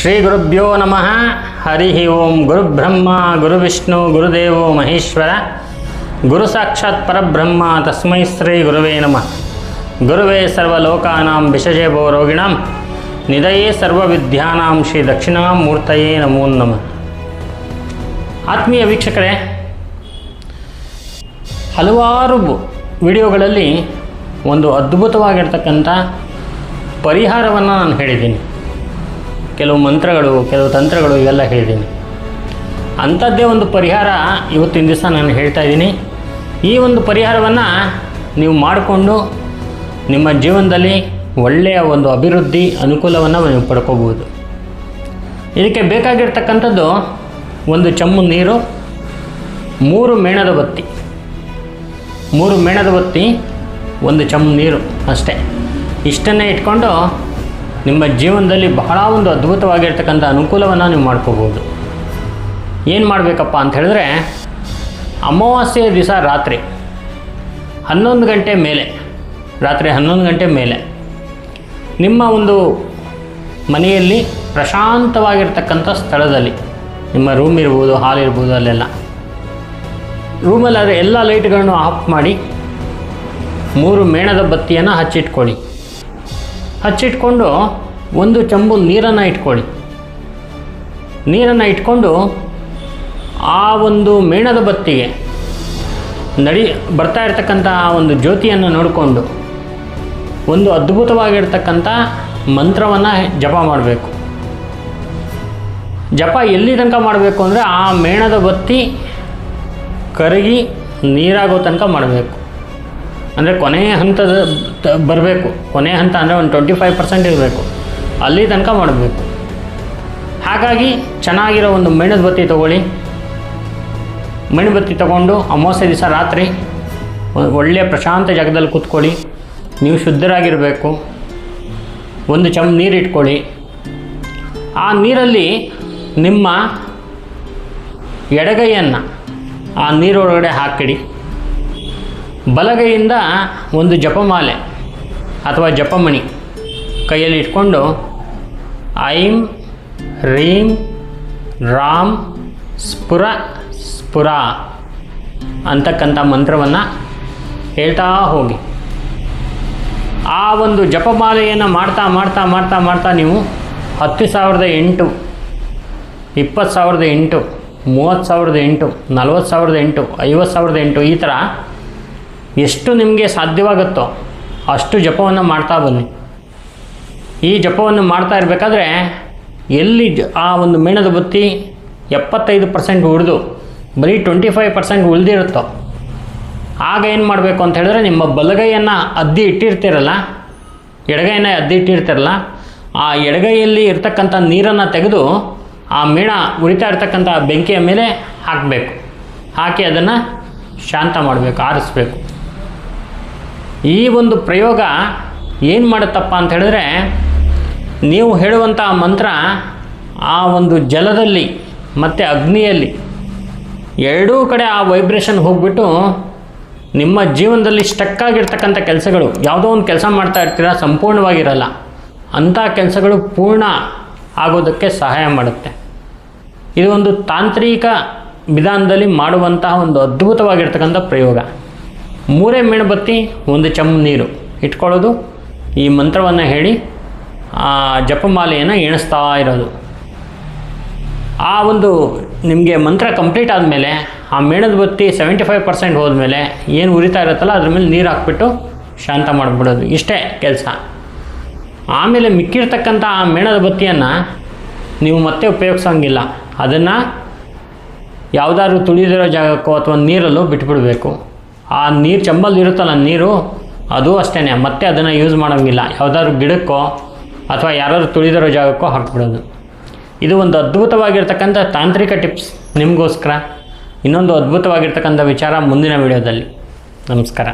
ಶ್ರೀ ಗುರುಭ್ಯೋ ನಮಃ. ಹರಿ ಓಂ ಗುರುಬ್ರಹ್ಮ ಗುರುವಿಷ್ಣು ಗುರುದೇವೋ ಮಹೇಶ್ವರ. ಗುರು ಸಾಕ್ಷಾತ್ ಪರಬ್ರಹ್ಮ, ತಸ್ಮೈ ಶ್ರೀ ಗುರುವೇ ನಮಃ. ಗುರುವೇ ಸರ್ವಲೋಕಾನಾಂ ವಿಷಜೇಭೋ ರೋಗಿಣಾಂ ನಿಧಯೇ ಸರ್ವವಿದ್ಯಾನಾಂ ಶ್ರೀ ದಕ್ಷಿಣಾಮೂರ್ತಯೇ ನಮೋ ನಮಃ. ಆತ್ಮೀಯ ವೀಕ್ಷಕರೇ, ಹಲವಾರು ವಿಡಿಯೋಗಳಲ್ಲಿ ಒಂದು ಅದ್ಭುತವಾಗಿರ್ತಕ್ಕಂಥ ಪರಿಹಾರವನ್ನು ನಾನು ಹೇಳಿದ್ದೀನಿ. ಕೆಲವು ಮಂತ್ರಗಳು, ಕೆಲವು ತಂತ್ರಗಳು ಇವೆಲ್ಲ ಹೇಳಿದ್ದೀನಿ. ಅಂಥದ್ದೇ ಒಂದು ಪರಿಹಾರ ಇವತ್ತಿನ ದಿವಸ ನಾನು ಹೇಳ್ತಾ ಇದ್ದೀನಿ. ಈ ಒಂದು ಪರಿಹಾರವನ್ನು ನೀವು ಮಾಡಿಕೊಂಡು ನಿಮ್ಮ ಜೀವನದಲ್ಲಿ ಒಳ್ಳೆಯ ಒಂದು ಅಭಿವೃದ್ಧಿ ಅನುಕೂಲವನ್ನು ನೀವು ಪಡ್ಕೋಬೋದು ಇದಕ್ಕೆ ಬೇಕಾಗಿರ್ತಕ್ಕಂಥದ್ದು ಒಂದು ಚಮ್ಮು ನೀರು, ಮೂರು ಮೇಣದ ಬತ್ತಿ. ಮೂರು ಮೇಣದ ಬತ್ತಿ, ಒಂದು ಚಮ್ ನೀರು ಅಷ್ಟೇ. ಇಷ್ಟನ್ನೇ ಇಟ್ಕೊಂಡು ನಿಮ್ಮ ಜೀವನದಲ್ಲಿ ಬಹಳ ಒಂದು ಅದ್ಭುತವಾಗಿರ್ತಕ್ಕಂಥ ಅನುಕೂಲವನ್ನು ನೀವು ಮಾಡ್ಕೋಬೋದು. ಏನು ಮಾಡಬೇಕಪ್ಪ ಅಂತ ಹೇಳಿದ್ರೆ, ಅಮಾವಾಸ್ಯೆಯ ದಿವಸ ರಾತ್ರಿ, ಹನ್ನೊಂದು ಗಂಟೆ ಮೇಲೆ, ರಾತ್ರಿ ಹನ್ನೊಂದು ಗಂಟೆ ಮೇಲೆ, ನಿಮ್ಮ ಒಂದು ಮನೆಯಲ್ಲಿ ಪ್ರಶಾಂತವಾಗಿರ್ತಕ್ಕಂಥ ಸ್ಥಳದಲ್ಲಿ, ನಿಮ್ಮ ರೂಮ್ ಇರ್ಬೋದು ಹಾಲ್ ಇರ್ಬೋದು, ಅಲ್ಲೆಲ್ಲ ರೂಮಲ್ಲಾದರೆ ಎಲ್ಲ ಲೈಟ್ಗಳನ್ನು ಆಫ್ ಮಾಡಿ, ಮೂರು ಮೇಣದ ಬತ್ತಿಯನ್ನು ಹಚ್ಚಿಟ್ಕೊಳ್ಳಿ. ಹಚ್ಚಿಟ್ಕೊಂಡು ಒಂದು ಚಂಬು ನೀರನ್ನು ಇಟ್ಕೊಳ್ಳಿ. ನೀರನ್ನು ಇಟ್ಕೊಂಡು ಆ ಒಂದು ಮೇಣದ ಬತ್ತಿಗೆ ನಡಿ, ಬರ್ತಾ ಇರ್ತಕ್ಕಂಥ ಆ ಒಂದು ಜ್ಯೋತಿಯನ್ನು ನೋಡಿಕೊಂಡು ಒಂದು ಅದ್ಭುತವಾಗಿರ್ತಕ್ಕಂಥ ಮಂತ್ರವನ್ನು ಜಪ ಮಾಡಬೇಕು. ಜಪ ಎಲ್ಲಿ ತನಕ ಮಾಡಬೇಕು ಅಂದರೆ ಆ ಮೇಣದ ಬತ್ತಿ ಕರಗಿ ನೀರಾಗೋ ತನಕ ಮಾಡಬೇಕು. ಅಂದರೆ ಕೊನೆಯ ಹಂತದ ಬರಬೇಕು. ಕೊನೆಯ ಹಂತ ಅಂದರೆ ಒಂದು ಟ್ವೆಂಟಿ ಫೈವ್ ಪರ್ಸೆಂಟ್ ಇರಬೇಕು. ಅಲ್ಲಿ ತನಕ ಮಾಡಬೇಕು. ಹಾಗಾಗಿ ಚೆನ್ನಾಗಿರೋ ಒಂದು ಮೇಣದ ಬತ್ತಿ ತೊಗೊಳ್ಳಿ. ಮೇಣಬತ್ತಿ ತೊಗೊಂಡು ಅಮಾವಾಸ್ಯೆ ದಿವಸ ರಾತ್ರಿ ಒಳ್ಳೆಯ ಪ್ರಶಾಂತ ಜಾಗದಲ್ಲಿ ಕೂತ್ಕೊಳ್ಳಿ. ನೀವು ಶುದ್ಧರಾಗಿರಬೇಕು. ಒಂದು ಚಮ್ ನೀರು ಇಟ್ಕೊಳ್ಳಿ. ಆ ನೀರಲ್ಲಿ ನಿಮ್ಮ ಎಡಗೈಯನ್ನು ಆ ನೀರೊಳಗಡೆ ಹಾಕಿಡಿ ಬಲಗೈಯಿಂದ ಒಂದು ಜಪಮಾಲೆ ಅಥವಾ ಜಪಮಣಿ ಕೈಯಲ್ಲಿ ಇಟ್ಕೊಂಡು ಐಂ, ರೀಂ ರಾಮ್ ಸ್ಫುರ ಸ್ಫುರ ಅಂತಕ್ಕಂಥ ಮಂತ್ರವನ್ನು ಹೇಳ್ತಾ ಹೋಗಿ. ಆ ಒಂದು ಜಪಮಾಲೆಯನ್ನು ಮಾಡ್ತಾ ಮಾಡ್ತಾ ಮಾಡ್ತಾ ಮಾಡ್ತಾ ನೀವು ಹತ್ತು ಸಾವಿರದ ಎಂಟು, ಇಪ್ಪತ್ತು ಸಾವಿರದ ಎಂಟು, ಮೂವತ್ತು ಸಾವಿರದ ಎಂಟು, ನಲ್ವತ್ತು ಸಾವಿರದ ಎಂಟು, ಐವತ್ತು ಸಾವಿರದ ಎಂಟು ಈ ಥರ ಎಷ್ಟು ನಿಮಗೆ ಸಾಧ್ಯವಾಗುತ್ತೋ ಅಷ್ಟು ಜಪವನ್ನು ಮಾಡ್ತಾ ಬನ್ನಿ. ಈ ಜಪವನ್ನು ಮಾಡ್ತಾ ಇರಬೇಕಾದ್ರೆ ಎಲ್ಲಿ ಆ ಒಂದು ಮೇಣದ ಬತ್ತಿ ಎಪ್ಪತ್ತೈದು ಪರ್ಸೆಂಟ್ ಉಳಿದು ಬರೀ ಟ್ವೆಂಟಿ ಫೈವ್ ಪರ್ಸೆಂಟ್ ಉಳಿದಿರುತ್ತೋ, ಆಗ ಏನು ಮಾಡಬೇಕು ಅಂತ ಹೇಳಿದ್ರೆ ನಿಮ್ಮ ಬಲಗೈಯನ್ನು ಅದ್ದಿ ಇಟ್ಟಿರ್ತೀರಲ್ಲ ಎಡಗೈಯನ್ನು ಅದ್ದಿ ಇಟ್ಟಿರ್ತಿರಲ್ಲ, ಆ ಎಡಗೈಯಲ್ಲಿ ಇರ್ತಕ್ಕಂಥ ನೀರನ್ನು ತೆಗೆದು ಆ ಮೇಣ ಉರಿತಾ ಇರ್ತಕ್ಕಂಥ ಬೆಂಕಿಯ ಮೇಲೆ ಹಾಕಬೇಕು. ಹಾಕಿ ಅದನ್ನು ಶಾಂತ ಮಾಡಬೇಕು, ಆರಿಸ್ಬೇಕು. ಈ ಒಂದು ಪ್ರಯೋಗ ಏನು ಮಾಡುತ್ತಪ್ಪ ಅಂತ ಹೇಳಿದ್ರೆ, ನೀವು ಹೇಳುವಂಥ ಮಂತ್ರ ಆ ಒಂದು ಜಲದಲ್ಲಿ ಮತ್ತು ಅಗ್ನಿಯಲ್ಲಿ ಎರಡೂ ಕಡೆ ಆ ವೈಬ್ರೇಷನ್ ಹೋಗ್ಬಿಟ್ಟು ನಿಮ್ಮ ಜೀವನದಲ್ಲಿ ಸ್ಟಕ್ ಆಗಿರ್ತಕ್ಕಂಥ ಕೆಲಸಗಳು, ಯಾವುದೋ ಒಂದು ಕೆಲಸ ಮಾಡ್ತಾ ಇರ್ತೀರ, ಸಂಪೂರ್ಣವಾಗಿರಲ್ಲ, ಅಂಥ ಕೆಲಸಗಳು ಪೂರ್ಣ ಆಗೋದಕ್ಕೆ ಸಹಾಯ ಮಾಡುತ್ತೆ. ಇದು ಒಂದು ತಾಂತ್ರಿಕ ವಿಧಾನದಲ್ಲಿ ಮಾಡುವಂತಹ ಒಂದು ಅದ್ಭುತವಾಗಿರ್ತಕ್ಕಂಥ ಪ್ರಯೋಗ. ಮೂರೇ ಮೇಣಬತ್ತಿ, ಒಂದು ಚಮ್ ನೀರು ಇಟ್ಕೊಳ್ಳೋದು. ಈ ಮಂತ್ರವನ್ನು ಹೇಳಿ ಆ ಜಪಮಾಲೆಯನ್ನು ಎಣಿಸ್ತಾ ಇರೋದು. ಆ ಒಂದು ನಿಮಗೆ ಮಂತ್ರ ಕಂಪ್ಲೀಟ್ ಆದಮೇಲೆ, ಆ ಮೇಣದ ಬತ್ತಿ ಸೆವೆಂಟಿ ಫೈವ್ ಪರ್ಸೆಂಟ್ ಹೋದ್ಮೇಲೆ ಏನು ಉರಿತಾ ಇರುತ್ತಲ್ಲ, ಅದ್ರ ಮೇಲೆ ನೀರು ಹಾಕ್ಬಿಟ್ಟು ಶಾಂತ ಮಾಡಿಬಿಡೋದು. ಇಷ್ಟೇ ಕೆಲಸ. ಆಮೇಲೆ ಮಿಕ್ಕಿರ್ತಕ್ಕಂಥ ಆ ಮೇಣದ ಬತ್ತಿಯನ್ನು ನೀವು ಮತ್ತೆ ಉಪಯೋಗಿಸೋಂಗಿಲ್ಲ. ಅದನ್ನು ಯಾವುದಾದ್ರೂ ತುಳಿದಿರೋ ಜಾಗಕ್ಕೋ ಅಥವಾ ನೀರಲ್ಲೋ ಬಿಟ್ಬಿಡಬೇಕು. ಆ ನೀರು ಚಂಬಲ್ ಇರುತ್ತಲ್ಲ ನೀರು? ಅದು ಅಷ್ಟೇ ಮತ್ತೆ ಅದನ್ನು ಯೂಸ್ ಮಾಡೋಂಗಿಲ್ಲ. ಯಾವುದಾದ್ರು ಗಿಡಕ್ಕೋ ಅಥವಾ ಯಾರಾದರೂ ತುಳಿದಿರೋ ಜಾಗಕ್ಕೋ ಹಾಕ್ಬಿಡೋದು. ಇದು ಒಂದು ಅದ್ಭುತವಾಗಿರ್ತಕ್ಕಂಥ ತಾಂತ್ರಿಕ ಟಿಪ್ಸ್ ನಿಮಗೋಸ್ಕರ. ಇನ್ನೊಂದು ಅದ್ಭುತವಾಗಿರ್ತಕ್ಕಂಥ ವಿಚಾರ ಮುಂದಿನ ವಿಡಿಯೋದಲ್ಲಿ. ನಮಸ್ಕಾರ.